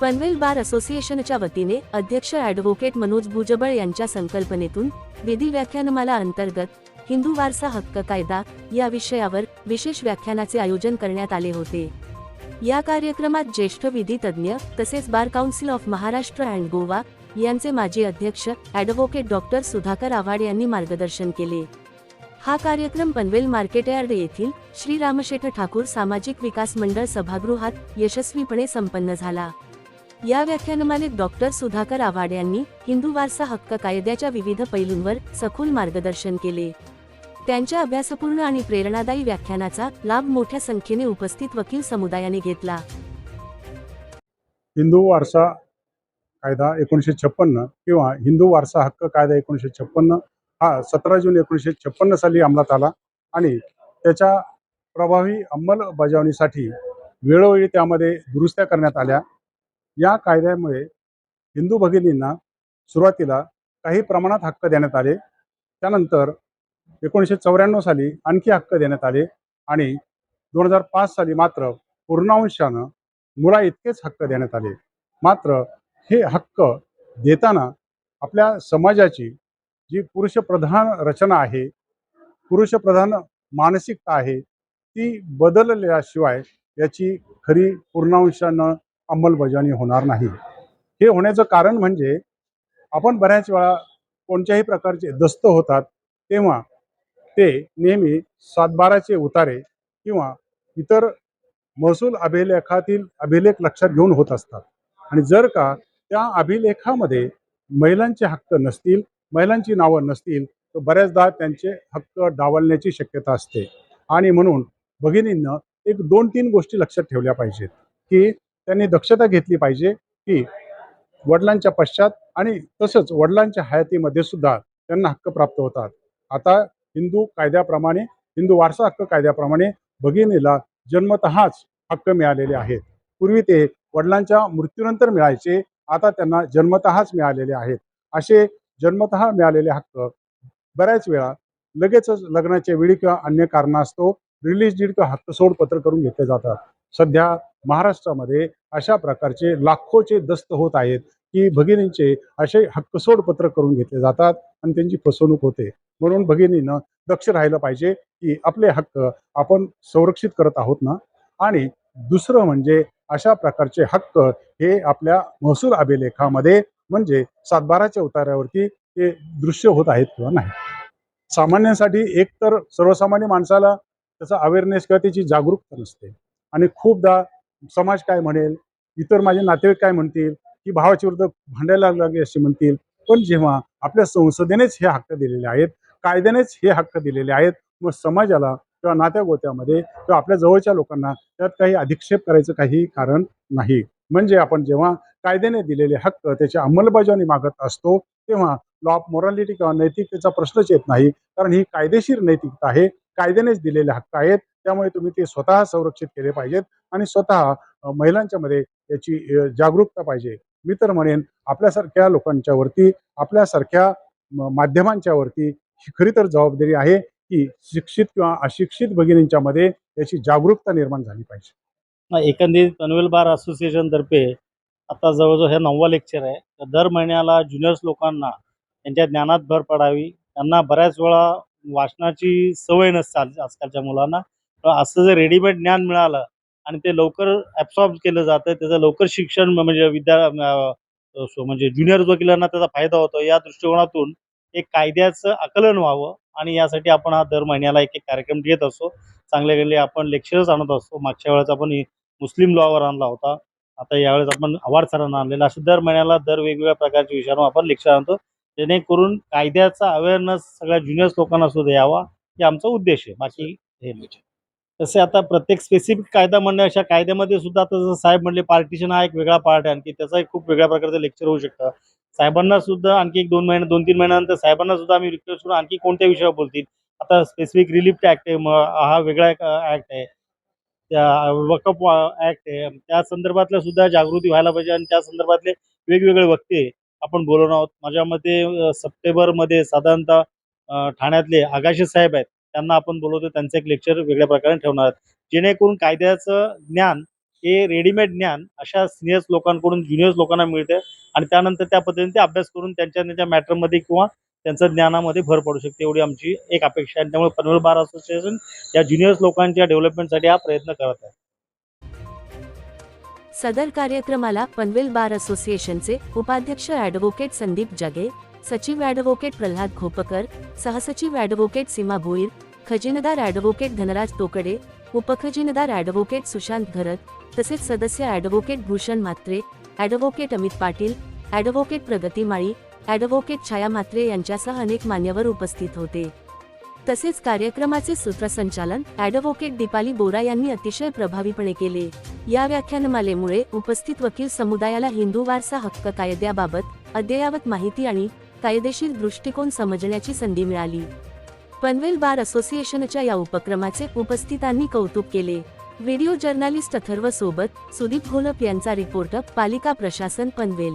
पनवेल बार असोसिएशनच्या वतीने अध्यक्ष ॲडव्होकेट मनोज भुजबळ यांच्या संकल्पनेतून विधी व्याख्यानमाला अंतर्गत हिंदू वारसा हक्क कायदा या विषयावर विशेष व्याख्यानाचे आयोजन करण्यात आले होते. या कार्यक्रमात ज्येष्ठ विधी तज्ज्ञ तसेच bar council of Maharashtra and Goa यांचे माजी अध्यक्ष ॲडव्होकेट डॉक्टर सुधाकर आव्हाड यांनी मार्गदर्शन केले. हा कार्यक्रम पनवेल मार्केट यार्ड येथील श्री रामशेठ ठाकूर सामाजिक विकास मंडळ सभागृहात यशस्वीपणे संपन्न झाला. या व्याख्यानमालेत डॉक्टर सुधाकर आव्हाड यांनी हिंदू वारसा हक्क कायद्याच्या विविध पैलूंवर सखोल मार्गदर्शन केले. त्यांच्या अभ्यासपूर्ण आणि प्रेरणादायी व्याख्यानाचा लाभ मोठ्या संख्येने उपस्थित वकील समुदायाने घेतला. हिंदू वारसा कायदा एकोणीसशे छप्पन्न किंवा हिंदू वारसा हक्क कायदा एकोणीसशे छप्पन्न हा सतरा जून एकोणीसशे छप्पन्न साली अंमलात आला आणि त्याच्या प्रभावी अंमलबजावणीसाठी वेळोवेळी त्यामध्ये दुरुस्त्या करण्यात आल्या. या कायद्यामुळे हिंदू भगिनींना सुरुवातीला काही प्रमाणात हक्क देण्यात आले. त्यानंतर एकोणीसशे चौऱ्याण्णव साली आणखी हक्क देण्यात आले आणि दोन हजार पाच साली मात्र पूर्णांशानं मुला इतकेच हक्क देण्यात आले. मात्र हे हक्क देताना आपल्या समाजाची जी पुरुषप्रधान रचना आहे पुरुषप्रधान मानसिकता आहे ती बदलल्याशिवाय याची खरी पूर्णांशानं अंमलबजावणी होणार नाही. हे होण्याचं कारण म्हणजे आपण बऱ्याच वेळा कोणत्याही प्रकारचे दस्त होतात तेव्हा ते नेहमी सातबाराचे उतारे किंवा इतर महसूल अभिलेखातील अभिलेख लक्षात घेऊन होत असतात. आणि जर का त्या अभिलेखामध्ये महिलांचे हक्क नसतील महिलांची नावं नसतील तर बऱ्याचदा त्यांचे हक्क डावलण्याची शक्यता असते. आणि म्हणून भगिनींना एक दोन तीन गोष्टी लक्षात ठेवल्या पाहिजेत की त्यांनी दक्षता घेतली पाहिजे की वडिलांच्या पश्चात आणि तसंच वडिलांच्या हयातीमध्ये सुद्धा त्यांना हक्क प्राप्त होतात. आता हिंदू कायद्याप्रमाणे हिंदू वारसा हक्क कायद्याप्रमाणे भगिनीला जन्मतःच हक्क मिळालेले आहेत. पूर्वी ते वडिलांच्या मृत्यूनंतर मिळायचे आता त्यांना जन्मतःच मिळालेले आहेत. असे जन्मतः मिळालेले हक्क बऱ्याच वेळा लगेचच लग्नाच्या वेळी किंवा अन्य कारणास्तव रिलीज डीड किंवा हक्क सोड पत्र करून घेतले जातात. सध्या महाराष्ट्रामध्ये अशा प्रकारचे लाखोचे दस्त होत आहेत की भगिनींचे असे हक्कसोड पत्र करून घेतले जातात आणि त्यांची फसवणूक होते. म्हणून भगिनीनं दक्ष राहिलं पाहिजे की आपले हक्क आपण संरक्षित करत आहोत ना? आणि दुसरं म्हणजे अशा प्रकारचे हक्क हे आपल्या महसूल अभिलेखामध्ये म्हणजे सातबाराच्या उतार्यावरती ते दृश्य होत आहेत किंवा नाही. सामान्यांसाठी एक तर सर्वसामान्य माणसाला त्याचा अवेअरनेस किंवा त्याची जागरूकता नसते. आणि खूपदा समाज काय म्हणेल? इतर माझे नातेवाईक काय म्हणतील? की भावाची विरुद्ध भांडायला लागले असे म्हणतील? पण जेव्हा आपल्या संसदेनेच हे हक्क दिलेले आहेत कायद्यानेच हे हक्क दिलेले आहेत मग समाजाला किंवा नात्यागोत्यामध्ये किंवा आपल्या जवळच्या लोकांना त्यात काही अधिक्षेप करायचं काही कारण नाही. म्हणजे आपण जेव्हा कायद्याने दिलेले हक्क त्याची अंमलबजावणी मागत असतो तेव्हा लॉ ऑफ मॉरॅलिटी किंवा नैतिकतेचा प्रश्नच येत नाही कारण ही कायदेशीर नैतिकता आहे. कायद्यानेच दिलेले हक्क आहेत. त्यामुळे तुम्ही ते स्वतः संरक्षित केले पाहिजेत आणि स्वतः महिलांच्या मध्ये याची जागरूकता पाहिजे. मी तर म्हणेन आपल्यासारख्या लोकांच्या वरती आपल्यासारख्या माध्यमांच्यावरती माध्यमांच्या वरती ही खरी तर जबाबदारी आहे की शिक्षित किंवा अशिक्षित भगिनींच्या मध्ये याची जागरूकता निर्माण झाली पाहिजे. एकंदरीत पनवेल बार असोसिएशन तर्फे आता जवळजवळ हे नववा लेक्चर आहे. तर दर महिन्याला ज्युनियर्स लोकांना त्यांच्या ज्ञानात भर पडावी. त्यांना बऱ्याच वेळा वाचनाची सवय नसते आज- आजकालच्या मुलांना. तर असं जर रेडीमेड ज्ञान मिळालं आणि ते लवकर ॲब्सॉर्ब केलं जातं त्याचं लवकर शिक्षण म्हणजे विद्या म्हणजे ज्युनियर वकिलांना त्याचा फायदा होतो या दृष्टिकोनातून एक कायद्याचं आकलन व्हावं आणि यासाठी आपण हा दर महिन्याला एक एक कार्यक्रम घेत असतो चांगले गेले आपण लेक्चरच आणत असतो. मागच्या वेळेस आपण मुस्लिम लॉवर आणला होता. आता यावेळेस आपण आव्हाड सरांना आणलेला. असं दर महिन्याला दर वेगवेगळ्या प्रकारच्या विषयांवर आपण लेक्चर आणतो. जेणेकरून कायद्याचा अवेअरनेस सगळ्या ज्युनियर्स लोकांना सुद्धा यावा हे आमचा उद्देश आहे. बाकी हे नाही. तसे आता प्रत्येक स्पेसिफिक कायदा म्हणणे अशा कायद्यामध्ये सुद्धा आता जसं साहेब म्हणले पार्टिशन हा एक वेगळा पार्ट आहे. आणखी त्याचा एक खूप वेगळ्या प्रकारचं लेक्चर होऊ शकतं. साहेबांना सुद्धा आणखी एक दोन महिने दोन तीन महिन्यानंतर साहेबांना सुद्धा आम्ही रिक्वेस्ट करून आणखी कोणत्या विषयावर बोलतील? आता स्पेसिफिक रिलीफ ऍक्ट आहे हा वेगळा एक ऍक्ट आहे. त्या वकफ ऍक्ट आहे. त्या संदर्भातल्या सुद्धा जागृती व्हायला पाहिजे आणि त्या संदर्भातले वेगवेगळे वक्ते आपण बोलवणार आहोत. माझ्या मते सप्टेंबरमध्ये साधारणतः ठाण्यातले आगाशी साहेब आहेत. त्यांना आपण बोलवतो त्यांचं एक लेक्चर वेगळ्या प्रकारे ठेवणार आहेत. जेणेकरून कायद्याचं ज्ञान हे रेडीमेड ज्ञान अशा सिनियर्स लोकांकडून ज्युनियर्स लोकांना मिळते आणि त्यानंतर त्या पद्धतीने ते अभ्यास करून त्यांच्या त्यांच्या मॅटरमध्ये किंवा त्यांच्या ज्ञानामध्ये भर पडू शकते. एवढी आमची एक अपेक्षा आहे. त्यामुळे पनवेल बार असोसिएशन या ज्युनियर्स लोकांच्या डेव्हलपमेंटसाठी हा प्रयत्न करत आहे. सदर कार्यक्रमाला पनवेल बार असोसिएशनचे उपाध्यक्ष ॲडव्होकेट संदीप जगे सचिव ॲडव्होकेट प्रल्हाद खोपकर सहसचिव ॲडव्होकेट सीमा भोईर खजिनदार ॲडव्होकेट धनराज तोकडे उपखजिनदार ॲडव्होकेट सुशांत घरत तसेच सदस्य advocate Bhushan Mhatre advocate Amit Patil advocate Pragati Mali advocate छाया म्हात्रे यांच्यासह अनेक मान्यवर उपस्थित होते. तसेच कार्यक्रमाचे सूत्रसंचालन ॲडव्होकेट दीपाली बोरा यांनी अतिशय प्रभावीपणे केले. या व्याख्यानमालेमुळे उपस्थित वकील समुदायाला हिंदू वारसा हक्क कायद्याबाबत अद्ययावत माहिती आणि कायदेशीर दृष्टिकोन समजण्याची संधी मिळाली. पनवेल बार असोसिएशनच्या या उपक्रमाचे उपस्थितांनी कौतुक केले. व्हिडिओ जर्नालिस्ट अथर्व सोबत सुदीप घोलप यांचा रिपोर्ट पालिका प्रशासन पनवेल.